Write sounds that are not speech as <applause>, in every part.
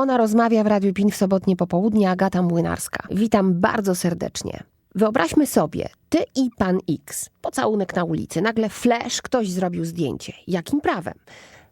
Ona rozmawia w Radiu PIN w sobotnie popołudnie, Agata Młynarska. Witam bardzo serdecznie. Wyobraźmy sobie, ty i pan X, pocałunek na ulicy, nagle flash, ktoś zrobił zdjęcie. Jakim prawem?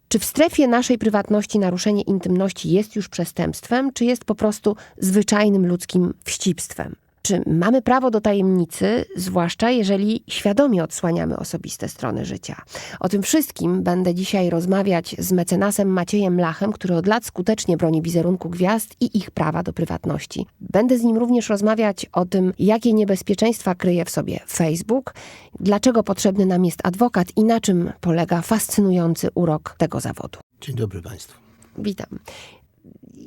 Czy w strefie naszej prywatności naruszenie intymności jest już przestępstwem, czy jest po prostu zwyczajnym ludzkim wścibstwem? Czy mamy prawo do tajemnicy, zwłaszcza jeżeli świadomie odsłaniamy osobiste strony życia? O tym wszystkim będę dzisiaj rozmawiać z mecenasem Maciejem Lachem, który od lat skutecznie broni wizerunku gwiazd i ich prawa do prywatności. Będę z nim również rozmawiać o tym, jakie niebezpieczeństwa kryje w sobie Facebook, dlaczego potrzebny nam jest adwokat i na czym polega fascynujący urok tego zawodu. Dzień dobry Państwu. Witam.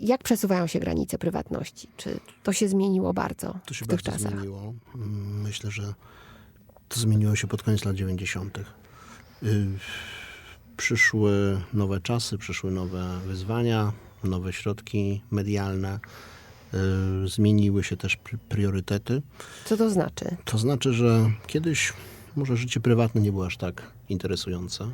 Jak przesuwają się granice prywatności? Czy to się zmieniło bardzo To się w tych bardzo czasach? zmieniło. Myślę, że to zmieniło się pod koniec lat 90. Y, Przyszły nowe czasy, przyszły nowe wyzwania, nowe środki medialne. Y, Zmieniły się też pr- priorytety. Co to znaczy? To znaczy, że kiedyś może życie prywatne nie było aż tak interesujące.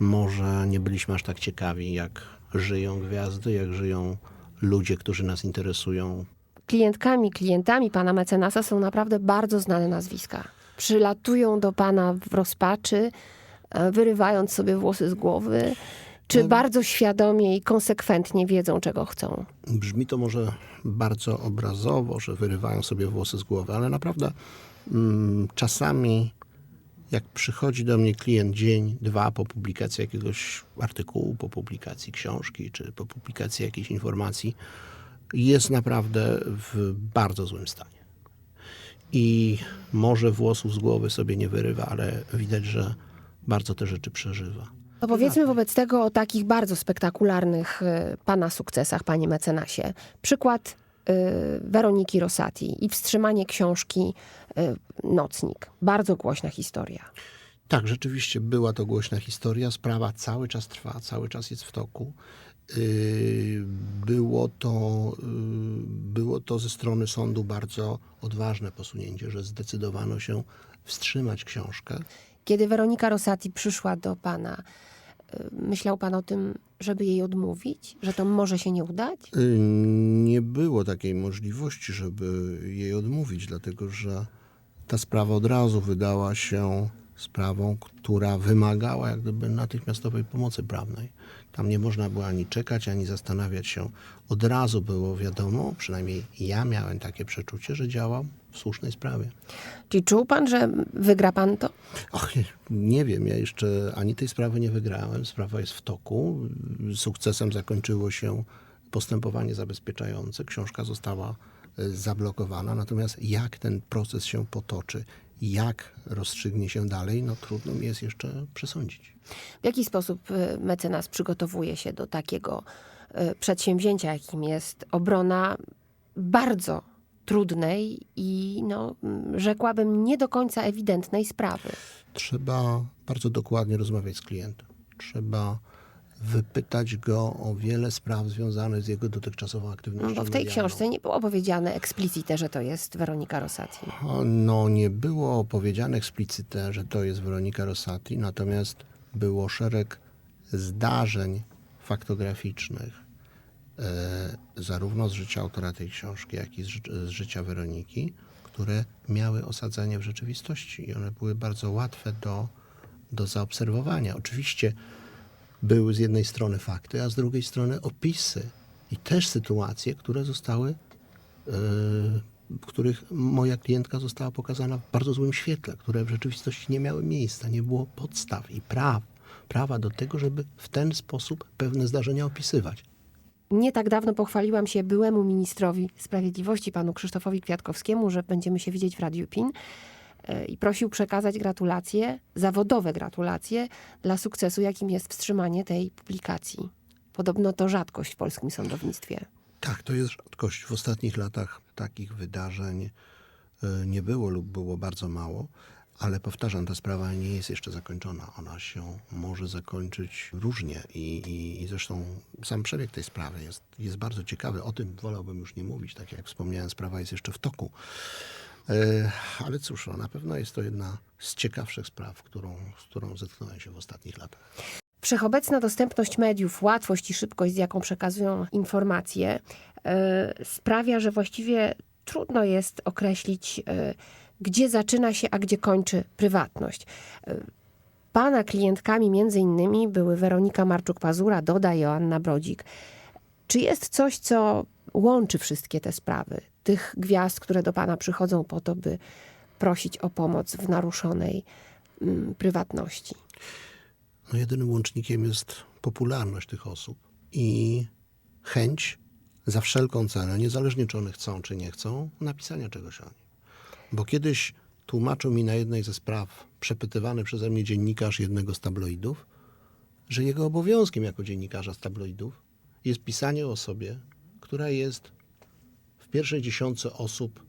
Może nie byliśmy aż tak ciekawi, jak żyją gwiazdy, jak żyją ludzie, którzy nas interesują, klientkami, klientami pana mecenasa są naprawdę bardzo znane nazwiska. Przylatują do pana w rozpaczy, e, wyrywając sobie włosy z głowy, czy No. bardzo świadomie i konsekwentnie wiedzą, czego chcą. Brzmi to może bardzo obrazowo, że wyrywają sobie włosy z głowy, ale naprawdę mm, czasami jak przychodzi do mnie klient dzień, dwa po publikacji jakiegoś artykułu, po publikacji książki, czy po publikacji jakiejś informacji, jest naprawdę w bardzo złym stanie. I może włosów z głowy sobie nie wyrywa, ale widać, że bardzo te rzeczy przeżywa. Powiedzmy wobec tego o takich bardzo spektakularnych e, pana sukcesach, panie mecenasie. Przykład Weroniki Rosati i wstrzymanie książki e, Nocnik. Bardzo głośna historia. Tak, rzeczywiście była to głośna historia. Sprawa cały czas trwa, cały czas jest w toku. Yy, Było to, było to ze strony sądu bardzo odważne posunięcie, że zdecydowano się wstrzymać książkę. Kiedy Weronika Rosati przyszła do pana, y, myślał pan o tym, żeby jej odmówić? Że to może się nie udać? Yy, Nie było takiej możliwości, żeby jej odmówić, dlatego że ta sprawa od razu wydała się sprawą, która wymagała jak gdyby natychmiastowej pomocy prawnej. Tam nie można było ani czekać, ani zastanawiać się. Od razu było wiadomo, przynajmniej ja miałem takie przeczucie, że działam w słusznej sprawie. Czyli czuł pan, że wygra pan to? Och, nie- nie wiem, ja jeszcze ani tej sprawy nie wygrałem. Sprawa jest w toku. Sukcesem zakończyło się postępowanie zabezpieczające. Książka została e, zablokowana. Natomiast jak ten proces się potoczy, jak rozstrzygnie się dalej, no trudno mi jest jeszcze przesądzić. W jaki sposób y, mecenas przygotowuje się do takiego y, przedsięwzięcia, jakim jest obrona bardzo trudnej i no, rzekłabym nie do końca ewidentnej sprawy? Trzeba bardzo dokładnie rozmawiać z klientem. Trzeba wypytać go o wiele spraw związanych z jego dotychczasową aktywnością. No, bo w tej medialną. książce nie było powiedziane eksplicite, że to jest Weronika Rosati. No, nie było powiedziane eksplicite, że to jest Weronika Rosati, natomiast było szereg zdarzeń faktograficznych, e, zarówno z życia autora tej książki, jak i z, z życia Weroniki, które miały osadzenie w rzeczywistości i one były bardzo łatwe do, do zaobserwowania. Oczywiście były z jednej strony fakty, a z drugiej strony opisy i też sytuacje, które zostały w których moja klientka została pokazana w bardzo złym świetle, które w rzeczywistości nie miały miejsca, nie było podstaw i praw, prawa do tego, żeby w ten sposób pewne zdarzenia opisywać. Nie tak dawno pochwaliłam się byłemu ministrowi sprawiedliwości, panu Krzysztofowi Kwiatkowskiemu, że będziemy się widzieć w Radiu PIN e, i prosił przekazać gratulacje, zawodowe gratulacje dla sukcesu, jakim jest wstrzymanie tej publikacji. Podobno to rzadkość w polskim sądownictwie. Tak, to jest rzadkość. W ostatnich latach takich wydarzeń e, nie było lub było bardzo mało, ale powtarzam, ta sprawa nie jest jeszcze zakończona. Ona się może zakończyć różnie i, i, i zresztą sam przebieg tej sprawy jest, jest bardzo ciekawy. O tym wolałbym już nie mówić. Tak jak wspomniałem, sprawa jest jeszcze w toku. E, Ale cóż, no, na pewno jest to jedna z ciekawszych spraw, którą, z którą zetknąłem się w ostatnich latach. Wszechobecna dostępność mediów, łatwość i szybkość, z jaką przekazują informacje, e, sprawia, że właściwie trudno jest określić, e, gdzie zaczyna się, a gdzie kończy prywatność. Pana klientkami między innymi były Weronika Marczuk-Pazura, Doda Joanna Brodzik. Czy jest coś, co łączy wszystkie te sprawy? Tych gwiazd, które do Pana przychodzą po to, by prosić o pomoc w naruszonej mm, prywatności. No jedynym łącznikiem jest popularność tych osób i chęć za wszelką cenę, niezależnie czy one chcą, czy nie chcą, napisania czegoś o nim. Bo kiedyś tłumaczył mi na jednej ze spraw, przepytywany przeze mnie dziennikarz jednego z tabloidów, że jego obowiązkiem jako dziennikarza z tabloidów jest pisanie o osobie, która jest pierwszej dziesiątce osób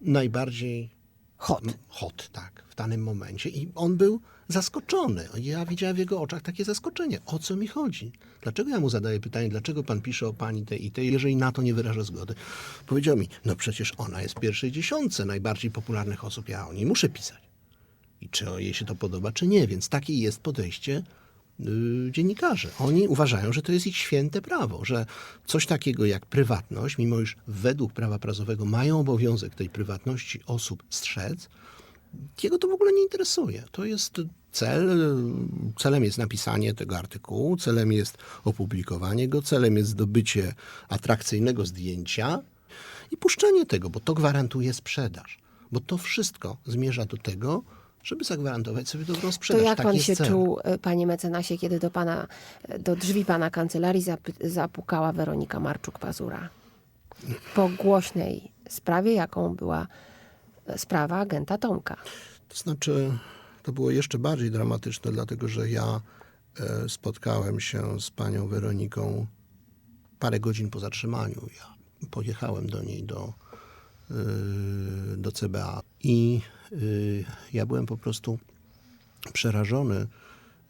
najbardziej Hot. hot, tak, w danym momencie. I on był zaskoczony. Ja widziałem w jego oczach takie zaskoczenie. O co mi chodzi? Dlaczego ja mu zadaję pytanie, dlaczego pan pisze o pani tej i tej, jeżeli na to nie wyraża zgody? Powiedział mi, no przecież ona jest w pierwszej dziesiątce najbardziej popularnych osób, ja o niej muszę pisać. I czy jej się to podoba, czy nie. Więc takie jest podejście yy, dziennikarzy. Oni uważają, że to jest ich święte prawo, że coś takiego jak prywatność, mimo iż według prawa prasowego mają obowiązek tej prywatności osób strzec, jego to w ogóle nie interesuje. To jest cel, celem jest napisanie tego artykułu, celem jest opublikowanie go, celem jest zdobycie atrakcyjnego zdjęcia i puszczenie tego, bo to gwarantuje sprzedaż. Bo to wszystko zmierza do tego, żeby zagwarantować sobie dobrą To sprzedaż. jak Tak pan się cel. czuł, e, panie mecenasie, kiedy do pana, do drzwi pana kancelarii zapukała Weronika Marczuk-Pazura? Po głośnej sprawie, jaką była e, sprawa agenta Tomka. To znaczy, to było jeszcze bardziej dramatyczne, dlatego że ja e, spotkałem się z panią Weroniką parę godzin po zatrzymaniu. Ja pojechałem do niej do, do CBA i ja byłem po prostu przerażony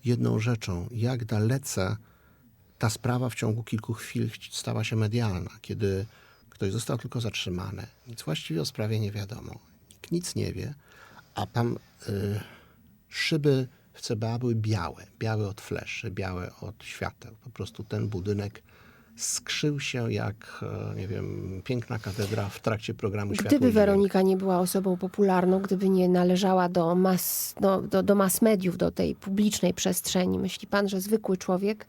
jedną rzeczą, jak dalece ta sprawa w ciągu kilku chwil stała się medialna, kiedy ktoś został tylko zatrzymany. Nic właściwie o sprawie nie wiadomo. Nikt nic nie wie, a tam y, szyby w CBA były białe. Białe od fleszy, białe od świateł. Po prostu ten budynek skrzył się jak, e, nie wiem, piękna katedra w trakcie programu Światło Gdyby. Weronika nie była osobą popularną, gdyby nie należała do mas, do, do, do mas mediów, do tej publicznej przestrzeni, myśli pan, że zwykły człowiek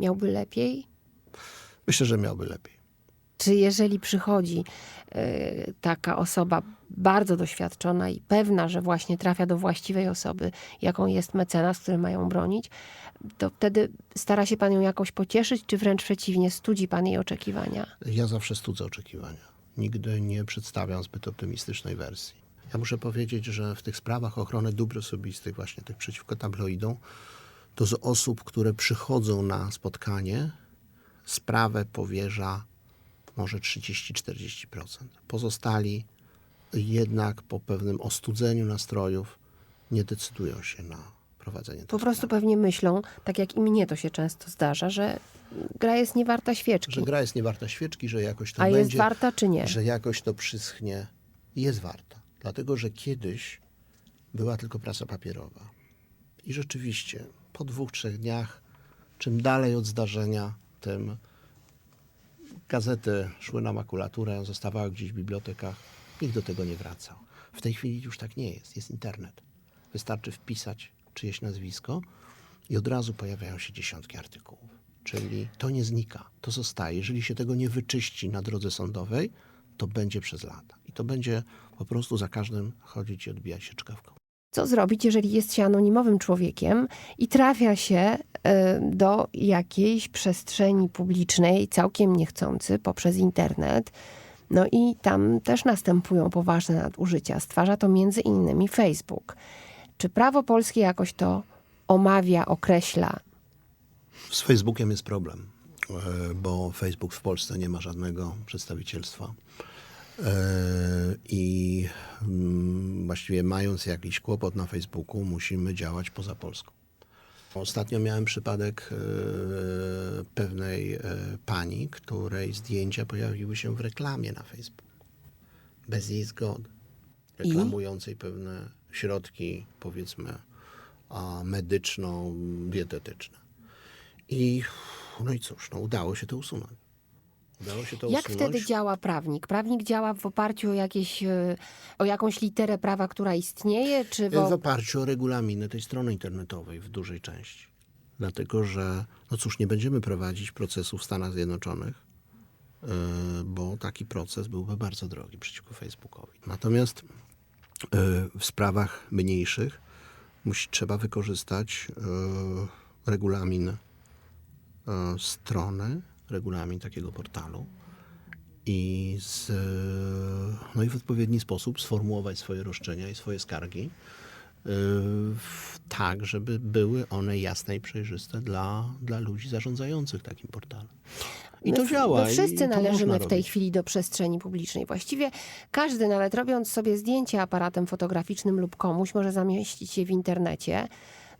miałby lepiej? Myślę, że miałby lepiej. Czy jeżeli przychodzi e, taka osoba bardzo doświadczona i pewna, że właśnie trafia do właściwej osoby, jaką jest mecenas, który mają bronić, to wtedy stara się pan ją jakoś pocieszyć, czy wręcz przeciwnie, studzi pan jej oczekiwania? Ja zawsze studzę oczekiwania. Nigdy nie przedstawiam zbyt optymistycznej wersji. Ja muszę powiedzieć, że w tych sprawach ochrony dóbr osobistych, właśnie tych przeciwko tabloidom, to z osób, które przychodzą na spotkanie, sprawę powierza może 30-40%. Pozostali jednak po pewnym ostudzeniu nastrojów nie decydują się na prowadzenie Po prostu pewnie myślą, tak jak i mnie to się często zdarza, że gra jest niewarta świeczki. Że gra jest niewarta świeczki, że jakoś to A będzie... jest warta czy nie? że jakoś to przyschnie, jest warta. Dlatego, że kiedyś była tylko prasa papierowa. I rzeczywiście po dwóch, trzech dniach, czym dalej od zdarzenia, tym gazety szły na makulaturę, zostawały gdzieś w bibliotekach. Nikt do tego nie wracał. W tej chwili już tak nie jest. Jest internet. Wystarczy wpisać czyjeś nazwisko i od razu pojawiają się dziesiątki artykułów. Czyli to nie znika, to zostaje. Jeżeli się tego nie wyczyści na drodze sądowej, to będzie przez lata. I to będzie po prostu za każdym chodzić i odbijać się czkawką. Co zrobić, jeżeli jest się anonimowym człowiekiem i trafia się e, do jakiejś przestrzeni publicznej, całkiem niechcący, poprzez internet, no i tam też następują poważne nadużycia. Stwarza to między innymi Facebook. Czy prawo polskie jakoś to omawia, określa? Z Facebookiem jest problem, e, bo Facebook w Polsce nie ma żadnego przedstawicielstwa. E, I mm, właściwie mając jakiś kłopot na Facebooku, musimy działać poza Polską. Ostatnio miałem przypadek e, pewnej e, pani, której zdjęcia pojawiły się w reklamie na Facebooku. Bez jej zgody. I? Reklamującej pewne środki, powiedzmy, medyczno-dietetyczne. I no i cóż, no udało się to usunąć. Jak wtedy działa prawnik? Prawnik działa w oparciu o, jakieś, e, o jakąś literę prawa, która istnieje, czy w... W oparciu o regulaminy tej strony internetowej w dużej części. Dlatego, że no cóż, nie będziemy prowadzić procesu w Stanach Zjednoczonych, yy, bo taki proces byłby bardzo drogi przeciwko Facebookowi. Natomiast w sprawach mniejszych musi, trzeba wykorzystać regulamin strony, regulamin takiego portalu i, z, no i w odpowiedni sposób sformułować swoje roszczenia i swoje skargi w- tak, żeby były one jasne i przejrzyste dla, dla ludzi zarządzających takim portalem. I to działa. My wszyscy należymy w tej chwili do przestrzeni publicznej. Właściwie każdy, nawet robiąc sobie zdjęcie aparatem fotograficznym lub komuś, może zamieścić je w internecie.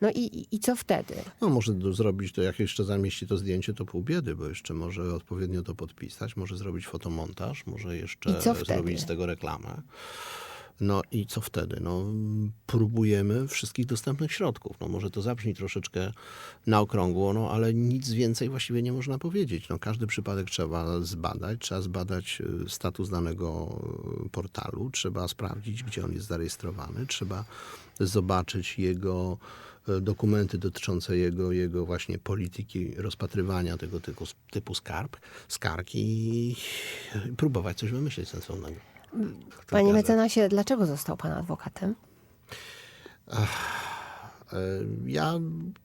No i, i- co wtedy? No może zrobić to, jak jeszcze zamieści to zdjęcie, to pół biedy, bo jeszcze może odpowiednio to podpisać, może zrobić fotomontaż, może jeszcze zrobić z tego reklamę. No i co wtedy? No, próbujemy wszystkich dostępnych środków. No, może to zabrzmi troszeczkę na okrągło, no, ale nic więcej właściwie nie można powiedzieć. No, każdy przypadek trzeba zbadać, trzeba zbadać y, status danego y, portalu, trzeba sprawdzić, gdzie on jest zarejestrowany, trzeba zobaczyć jego dokumenty dotyczące jego, jego właśnie polityki rozpatrywania tego typu, typu skarg, skarg i próbować coś wymyślić sensownego. Panie Zgadza. mecenasie, dlaczego został pan adwokatem? E, Ja,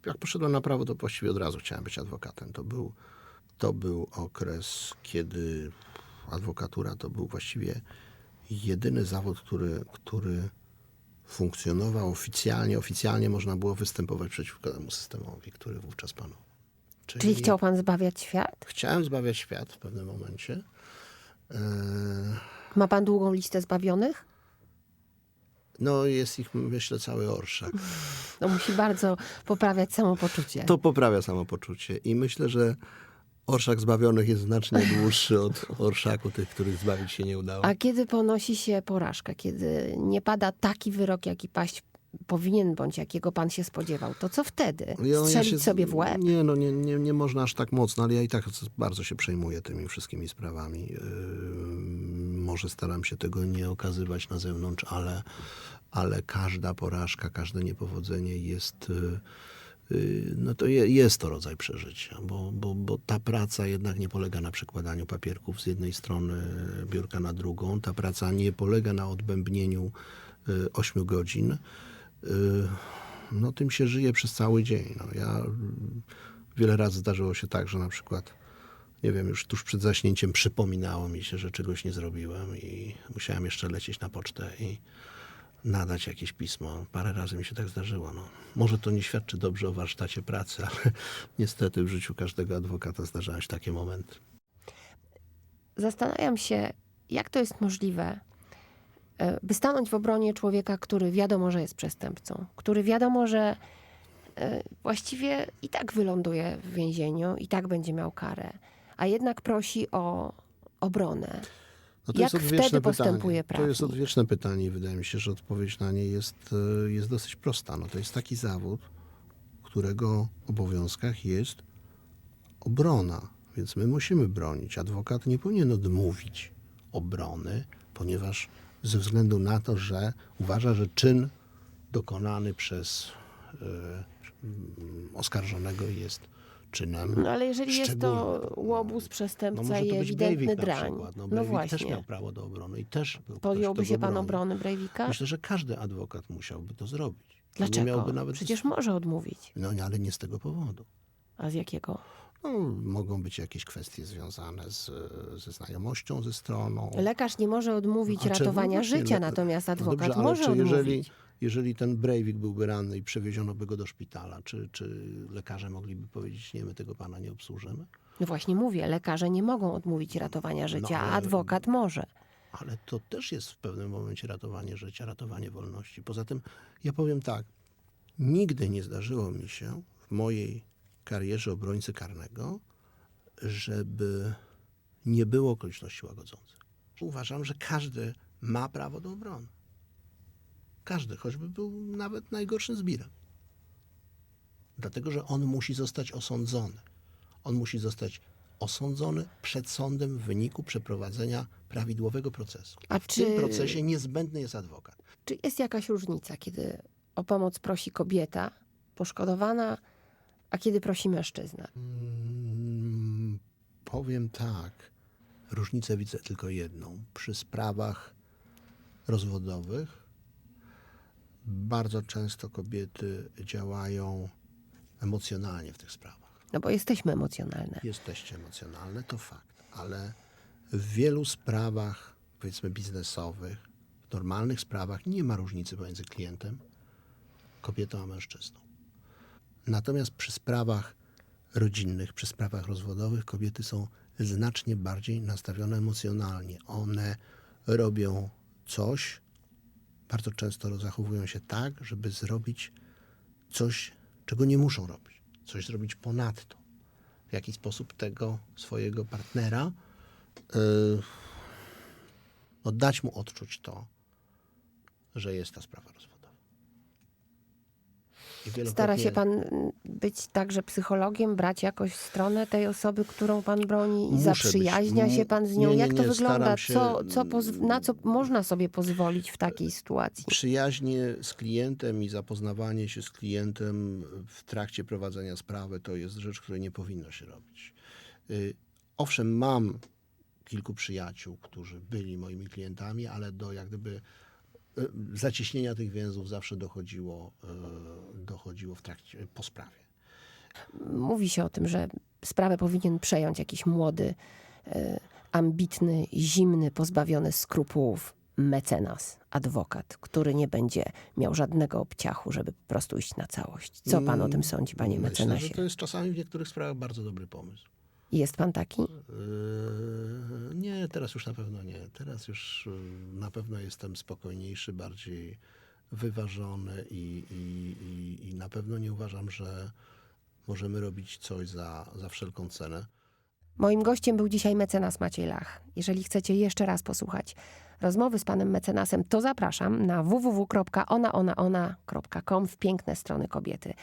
jak poszedłem na prawo, to właściwie od razu chciałem być adwokatem. To był, to był okres, kiedy adwokatura to był właściwie jedyny zawód, który, który funkcjonował oficjalnie. Oficjalnie można było występować przeciwko temu systemowi, który wówczas panował. Czyli chciał pan zbawiać świat? Chciałem zbawiać świat w pewnym momencie. E, Ma pan długą listę zbawionych? No, jest ich, myślę, cały orszak. No musi bardzo poprawiać samopoczucie. To poprawia samopoczucie i myślę, że orszak zbawionych jest znacznie dłuższy od orszaku tych, których zbawić się nie udało. A kiedy ponosi się porażka, kiedy nie pada taki wyrok, jaki paść powinien, bądź jakiego pan się spodziewał, to co wtedy? Ja- ja Strzelić się- sobie w łeb? Nie, no nie, nie, nie można aż tak mocno, ale ja i tak bardzo się przejmuję tymi wszystkimi sprawami. Yy, może staram się tego nie okazywać na zewnątrz, ale, ale każda porażka, każde niepowodzenie jest... yy, No to je, jest to rodzaj przeżycia, bo, bo, bo ta praca jednak nie polega na przekładaniu papierków z jednej strony biurka na drugą. Ta praca nie polega na odbębnieniu y, ośmiu godzin. Y, no tym się żyje przez cały dzień. No, ja wiele razy zdarzyło się tak, że na przykład nie wiem, już tuż przed zaśnięciem przypominało mi się, że czegoś nie zrobiłem i musiałem jeszcze lecieć na pocztę i nadać jakieś pismo. Parę razy mi się tak zdarzyło. No. Może to nie świadczy dobrze o warsztacie pracy, <laughs> ale niestety w życiu każdego adwokata zdarzają się takie momenty. Zastanawiam się, jak to jest możliwe, e, by stanąć w obronie człowieka, który wiadomo, że jest przestępcą, który wiadomo, że e, właściwie i tak wyląduje w więzieniu, i tak będzie miał karę, a jednak prosi o obronę. No to Jak jest odwieczne wtedy postępuje pytanie. To jest odwieczne pytanie i wydaje mi się, że odpowiedź na nie jest, e, jest dosyć prosta. No to jest taki zawód, którego obowiązkach jest obrona. Więc my musimy bronić. Adwokat nie powinien odmówić obrony, ponieważ ze względu na to, że uważa, że czyn dokonany przez e, oskarżonego jest czynem No ale jeżeli jest to łobuz, No przestępca może i być ewidentny Breivik na drań, przykład. No, no Breivik też właśnie, miał prawo do obrony i też był podjąłby się pan obrony Breivika? Myślę, że każdy adwokat musiałby to zrobić. To Dlaczego? Nie miałby nawet Przecież może odmówić. No nie, ale nie z tego powodu. A z jakiego? No, mogą być jakieś kwestie związane z, ze znajomością ze stroną. Lekarz nie może odmówić A ratowania właśnie? życia, No, natomiast no adwokat dobrze, ale może czy odmówić. jeżeli, jeżeli ten Breivik byłby ranny i przewieziono by go do szpitala, czy, czy lekarze mogliby powiedzieć, nie, my tego pana nie obsłużymy? No właśnie mówię, lekarze nie mogą odmówić ratowania życia, a ale- adwokat może. Ale to też jest w pewnym momencie ratowanie życia, ratowanie wolności. Poza tym, ja powiem tak, nigdy nie zdarzyło mi się w mojej karierze obrońcy karnego, żeby nie było okoliczności łagodzących. Uważam, że każdy ma prawo do obrony. Każdy, choćby był nawet najgorszym zbirem. Dlatego, że on musi zostać osądzony. On musi zostać osądzony przed sądem w wyniku przeprowadzenia prawidłowego procesu. A w czy- tym procesie niezbędny jest adwokat. Czy jest jakaś różnica, kiedy o pomoc prosi kobieta poszkodowana, a kiedy prosi mężczyzna? Mm, powiem tak. Różnicę widzę tylko jedną. Przy sprawach rozwodowych bardzo często kobiety działają emocjonalnie w tych sprawach. No bo jesteśmy emocjonalne. Jesteście emocjonalne, to fakt, ale w wielu sprawach, powiedzmy biznesowych, w normalnych sprawach nie ma różnicy pomiędzy klientem, kobietą a mężczyzną. Natomiast przy sprawach rodzinnych, przy sprawach rozwodowych kobiety są znacznie bardziej nastawione emocjonalnie. One robią coś, bardzo często zachowują się tak, żeby zrobić coś, czego nie muszą robić. Coś zrobić ponadto. W jaki sposób tego swojego partnera yy, no dać mu odczuć to, że jest ta sprawa rozwodowa. Wielokrotnie- Stara się pan mm, być także psychologiem, brać jakoś stronę tej osoby, którą pan broni i Muszę zaprzyjaźnia być. się pan z nią? nie, nie, Jak to nie, wygląda? się- Co, co na co można sobie pozwolić w takiej sytuacji? Przyjaźnie z klientem i zapoznawanie się z klientem w trakcie prowadzenia sprawy to jest rzecz, której nie powinno się robić. Y, Owszem, mam kilku przyjaciół, którzy byli moimi klientami, ale do jak gdyby y, zacieśnienia tych więzów zawsze dochodziło, y, dochodziło w trakcie, po sprawie. Mówi się o tym, że sprawę powinien przejąć jakiś młody, e, ambitny, zimny, pozbawiony skrupułów mecenas, adwokat, który nie będzie miał żadnego obciachu, żeby po prostu iść na całość. Co pan o tym sądzi, panie Myślę, mecenasie? że to jest czasami w niektórych sprawach bardzo dobry pomysł. Jest pan taki? Yy, Nie, teraz już na pewno nie. Teraz już yy, na pewno jestem spokojniejszy, bardziej wyważony i, i, i, i na pewno nie uważam, że możemy robić coś za, za wszelką cenę. Moim gościem był dzisiaj mecenas Maciej Lach. Jeżeli chcecie jeszcze raz posłuchać rozmowy z panem mecenasem, to zapraszam na www.onaonaona.com w piękne strony kobiety.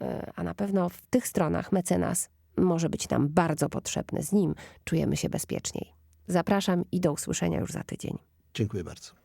E, A na pewno w tych stronach mecenas może być nam bardzo potrzebny. Z nim czujemy się bezpieczniej. Zapraszam i do usłyszenia już za tydzień. Dziękuję bardzo.